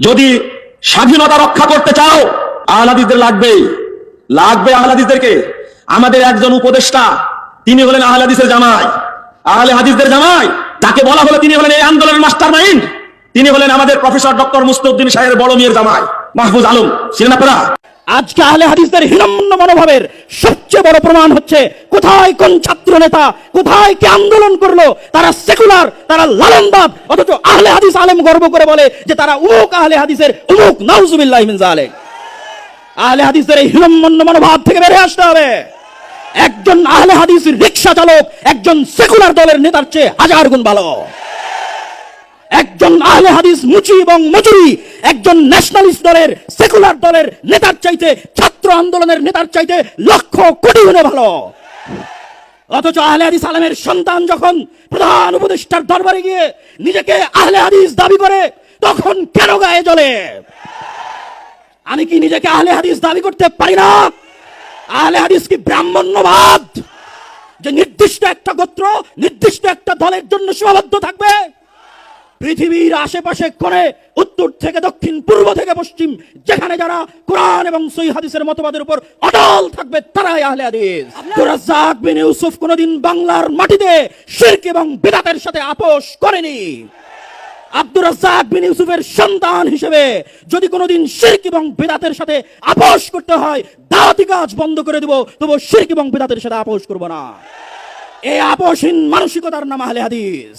যদি স্বাধীনতা রক্ষা করতে চাও আহলাদিসদের লাগবেই লাগবে আহলাদিসদেরকে আমাদের একজন উপদেষ্টা, তিনি হলেন আহলাদিসের জামাই। আহলে হাদিসদের জামাই, তাকে বলা হলো তিনি হলেন এই আন্দোলনের মাস্টার মাইন্ড তিনি হলেন আমাদের প্রফেসর ডক্টর মুস্তুদ্দিন সাহেবের বড় মেয়ের জামাই, মাহফুজ আলম। ছিলেন আজকে আহলে হাদিসদের হীনম্ন্য মনোভাবের সবচেয়ে বড় প্রমাণ হচ্ছে, কোথায় কোন ছাত্র নেতা কোথায় কে আন্দোলন করল, তারা সেকুলার, তারা লালনবাদ, অথচ আহলে হাদিস আলেম গর্ব করে বলে যে তারা উমুক আহলে হাদিসের, উমুক নাউজুবিল্লাহ মিন জালেক আহলে হাদিসদের এই হীনম্মন্য মনোভাব থেকে বেরিয়ে আসতে হবে। একজন আহলে হাদিস রিক্সা চালক, একজন সেকুলার দলের নেতার চেয়ে হাজার গুণ ভালো। একজন আহলে হাদিস মুচি এবং মজুরি, একজন ন্যাশনালিস্ট দলের সেকুলার দলের নেতার চাইতে, ছাত্র আন্দোলনের নেতার চাইতে লক্ষ কোটি গুণে ভালো। অথচ আহলে হাদিস আলমের সন্তান যখন প্রধান উপদেষ্টার দরবারে গিয়ে নিজেকে আহলে হাদিস দাবি করে, তখন কেন গায়ে জ্বলে আমি কি নিজেকে আহলে হাদিস দাবি করতে পারি না? আহলে হাদিস কি ব্রাহ্মণ্যবাদ? যে নির্দিষ্ট একটা গোত্র, নির্দিষ্ট একটা দলের জন্য সীমাবদ্ধ থাকবে? পৃথিবীর আশেপাশে করে উত্তর থেকে দক্ষিণ পূর্ব থেকে পশ্চিম যেখানে যারা কোরআন এবং সই হাদিসের মতবাদের উপর অটল থাকবে তারাই আহলে হাদিস। রাজ্জাক বিন ইউসুফ কোনদিন বাংলার মাটিতে শিরক এবং বিদাতের সাথে আপোষ করেনি। আব্দুর রাজ্জাক বিন ইউসুফের সন্তান হিসেবে যদি কোনোদিন শিরক এবং বেদাতের সাথে আপোষ করতে হয় দাওয়াতি কাজ বন্ধ করে দেব তবু শিরক এবং বেদাতের সাথে আপোষ করব না। এই আপোষহীন মানসিকতার নাম আহলে হাদিস।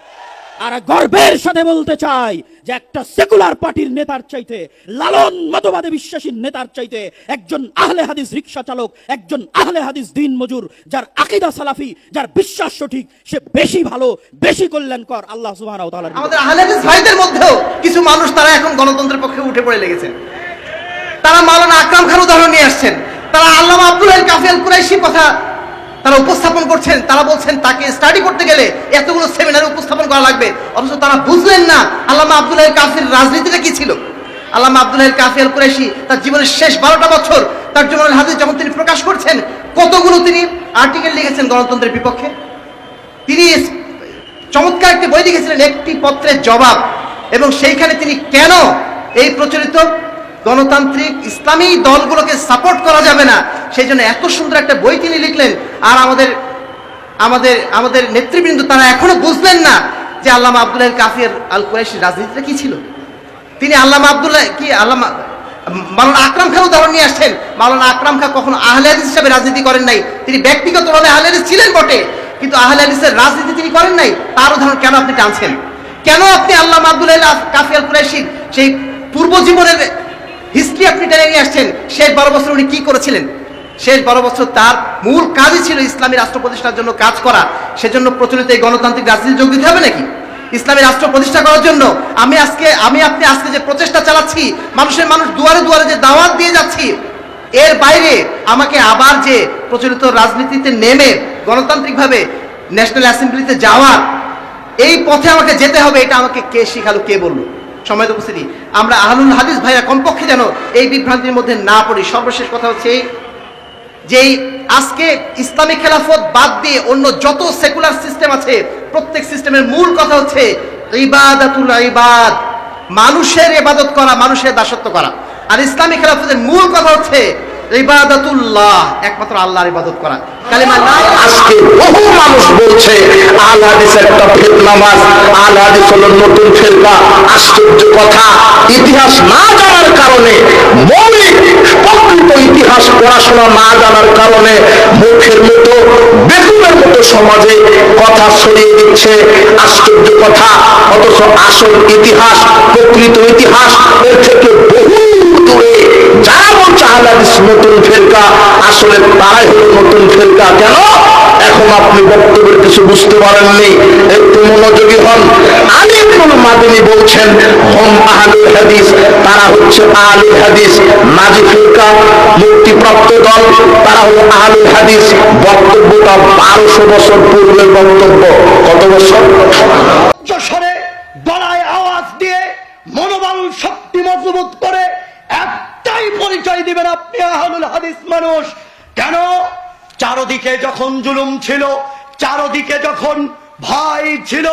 আর গর্বের সাথে বলতে চাই যে একটা সেকুলার পার্টির নেতার চাইতে, লালন মতবাদে বিশ্বাসী নেতার চাইতে একজন আহলে হাদিস রিক্সা চালক, একজন আহলে হাদিস দিন মজুর, যার আকিদা সালাফি, যার বিশ্বাস সঠিক, সে বেশি ভালো, বেশি কল্যাণকর। আল্লাহ তাআলার আমাদের আহলেদিস ভাইদের মধ্যেও কিছু মানুষ তারা এখন গণতন্ত্রের পক্ষে উঠে পড়ে লেগেছেন তারা মাওলানা আকরাম খান উদাহরণ নিয়ে আসছেন। তারা আল্লামা আব্দুল আল কাফি আল কুরাইশির কথা তারা উপস্থাপন করছেন, তারা বলছেন তাকে স্টাডি করতে গেলে এতগুলো সেমিনারে উপস্থাপন করা লাগবে। অথচ তারা বুঝলেন না আল্লামা আব্দুল আল কাফির রাজনীতিটা কি ছিল। আল্লামা আব্দুল আল কাফি আল কুরাইশি তার জীবনের শেষ বারোটা বছর তার জীবনের হাদিস যখন তিনি প্রকাশ করছেন, কতগুলো তিনি আর্টিকেল লিখেছেন গণতন্ত্রের বিপক্ষে? তিনি চমৎকার একটি বই লিখেছিলেন, একটি পত্রের জবাব। এবং সেইখানে তিনি কেন এই প্রচলিত গণতান্ত্রিক ইসলামী দলগুলোকে সাপোর্ট করা যাবে না? সেই জন্য এত সুন্দর একটা বই তিনি লিখলেন। আর আমাদের আমাদের আমাদের নেতৃবৃন্দ তারা এখনও বুঝলেন না যে আল্লামা আব্দুল্লাহ কাফির আল কুরাইশির রাজনীতিটা কি ছিল। তিনি আল্লামা আব্দুল্লাহ কি আল্লামা মালানা আকরাম খান উদাহরণ নিয়ে আসছেন। মালানা আকরাম খান কখনো আহলে হাদিস হিসাবে রাজনীতি করেন নাই। তিনি ব্যক্তিগতভাবে আহলে হাদিস ছিলেন বটে, কিন্তু আহলে হাদিসের রাজনীতি তিনি করেন নাই। তার উদাহরণ কেন আপনি টানছেন? কেন আপনি আল্লামা আব্দুল্লাহ কাফি আল কুরাইশির সেই পূর্ব জীবনের হিস্ট্রি আপনি টেনে নিয়ে আসছেন? শেষ বারো বছর উনি কি করেছিলেন? শেষ বারো বছর তার মূল কাজই ছিল ইসলামী রাষ্ট্র প্রতিষ্ঠার জন্য কাজ করা। সেজন্য প্রচলিত এই গণতান্ত্রিক রাজনীতি যোগ দিতে হবে নাকি? ইসলামী রাষ্ট্র প্রতিষ্ঠা করার জন্য আমি আজকে, আমি আপনি আজকে যে প্রচেষ্টা চালাচ্ছি, মানুষের মানুষ দুয়ারে দুয়ারে যে দাওয়াত দিয়ে যাচ্ছি, এর বাইরে আমাকে আবার যে প্রচলিত রাজনীতিতে নেমে গণতান্ত্রিকভাবে ন্যাশনাল অ্যাসেম্বলিতে যাওয়ার, এই পথে আমাকে যেতে হবে, এটা আমাকে কে শিখালো, কে বলল? সময় উপস্থিতি। আমরা আহলুল হাদিস ভাইরা কমপক্ষে যেন এই বিভ্রান্তির মধ্যে না পড়ি। সর্বশেষ কথা হচ্ছে এই যেই আজকে ইসলামী খেলাফত বাদ দিয়ে অন্য যত সেকুলার সিস্টেম আছে, প্রত্যেক সিস্টেমের মূল কথা হচ্ছে ইবাদাতুল ইবাদ, মানুষের ইবাদত করা, মানুষের দাসত্ব করা। আর ইসলামী খেলাফতের মূল কথা হচ্ছে ইবাদাতুল্লাহ, একমাত্র আল্লাহর ইবাদত করা। কালিমা আজকে বহু মানুষ বলছে, আল হাদিস একটা ফেক নামাজ, আল হলো নতুন ফেরকা আশ্চর্য কথা। ইতিহাস না জানার কারণে, মৌলিক প্রকৃত ইতিহাস পড়াশোনা না জানার কারণে মুখের মতো, বেগুনের মতো সমাজে কথা ছড়িয়ে দিচ্ছে। আশ্চর্য কথা, অথচ আসল ইতিহাস, প্রকৃত ইতিহাস, এর থেকে হাদিস নতুন ফেরকা, আসলে তারাই হলো নতুন ফেরকা। কেন? এখন আপনি বক্তব্যের কিছু বুঝতে পারেননি। একটু মনোযোগী হন। আলী ইবনুল মাদিনী বলছেন, হম আহলুল হাদিস। তারা হচ্ছে আহলুল হাদিস। মাজি ফিরকা, মুক্তিপ্রাপ্ত দল। তারা হলো আহলুল হাদিস। বক্তব্যটা বারোশো বছর পূর্বের বক্তব্য। কত বছর উচ্চস্বরে গলায় আওয়াজ দিয়ে মনোবল শক্তিময় মজবুত করে একটাই পরিচয় দিবেন আপনি আহলুল হাদিস মানুষ কেন চারদিকে যখন জুলুম ছিল, চারদিকে যখন ভয় ছিল,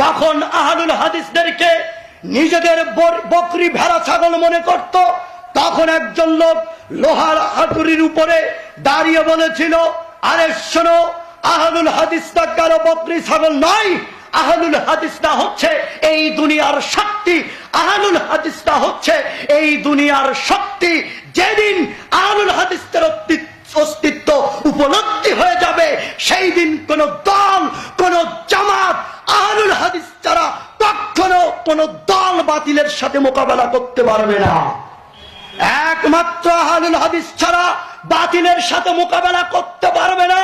যখন আহলুল হাদিসদেরকে নিজেদের বকরি ভেড়া, ছাগল মনে করত, তখন একজন লোক লোহার হাতুড়ির উপরে দাঁড়িয়ে বলেছিল, আরে শোনো, আহলুল হাদিসটা কারও বকরি, ছাগল নয়, আহলুল হাদিসটা হচ্ছে এই দুনিয়ার শক্তি, আহলুল হাদিসটা হচ্ছে এই দুনিয়ার শক্তি, যেদিন আহলুল হাদিসের অস্তিত্ব অস্তিত্ব উপলব্ধি হয়ে যাবে। সেই দিন কোন দল, কোন জামাত, আহলুল হাদিস ছাড়া কখনো কোন দল বাতিলের সাথে মোকাবেলা করতে পারবে না। একমাত্র আহলুল হাদিস ছাড়া বাতিলের সাথে মোকাবেলা করতে পারবে না।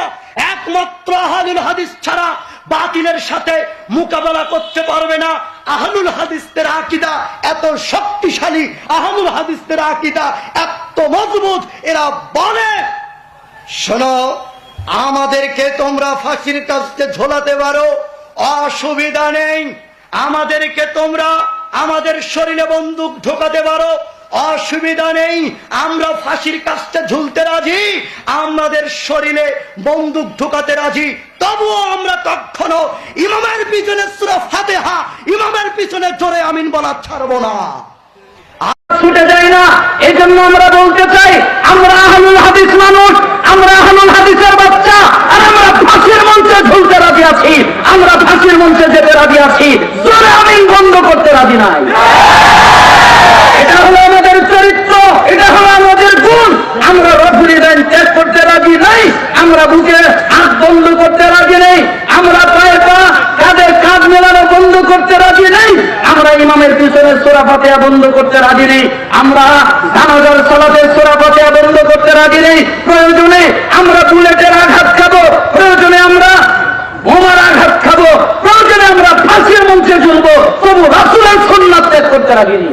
একমাত্র আহলুল হাদিস ছাড়া বাতিলের সাথে মোকাবেলা করতে পারবে না। আহলুল হাদিসদের আকিদা এত শক্তিশালী, আহলুল হাদিসদের আকিদা এত মজবুত, এরা বলে শোনো, আমাদেরকে তোমরা ফাঁসির কাছে ঝোলাতে পারো। অসুবিধা নেই। আমাদেরকে তোমরা আমাদের শরীরে বন্দুক ঢোকাতে পারো। অসুবিধা নেই। আমরা ফাঁসির কাছে ঝুলতে রাজি। আমাদের শরীরে বন্দুক ঢোকাতে রাজি। তবুও আমরা কখনো ইমামের পিছনে সুরা ফাতেহা, ইমামের পিছনে জোরে আমিন বলা ছাড়বো না। ছুটে যায় না। এই আমরা বলতে চাই, আমরা আহলুল হাদিস মানুষ আমরা আহলুল হাদিসের বাচ্চা আর আমরা ফাঁসির মঞ্চে ঝুলতে রাজি আছি আমরা ফাঁসির মঞ্চে যেতে রাজি আছি জোরে আমিন বন্ধ করতে রাজি নাই এটা হলো আমাদের চরিত্র এটা হলো আমাদের গুণ আমরা রফুরি দেন ত্যাগ করতে রাজি নাই আমরা বুকে হাত বন্ধ করতে রাজি নেই, আমরা পায়ে পা কাঁধে কাঁধ মেলানো বন্ধ করতে রাজি নেই, আমরা ইমামের পিছনে সোরা ফাতেহা বন্ধ করতে রাজি নেই, আমরা জানাজার সলাতের সোরা ফাতেহা বন্ধ করতে রাজি নেই, প্রয়োজনে আমরা বুলেটের আঘাত খাব, প্রয়োজনে আমরা বোমার আঘাত খাব, প্রয়োজনে আমরা ফাঁসির মঞ্চে ঝুলবো, তবু রাসুলের সন্ন্যাস ত্যাগ করতে রাজি নেই।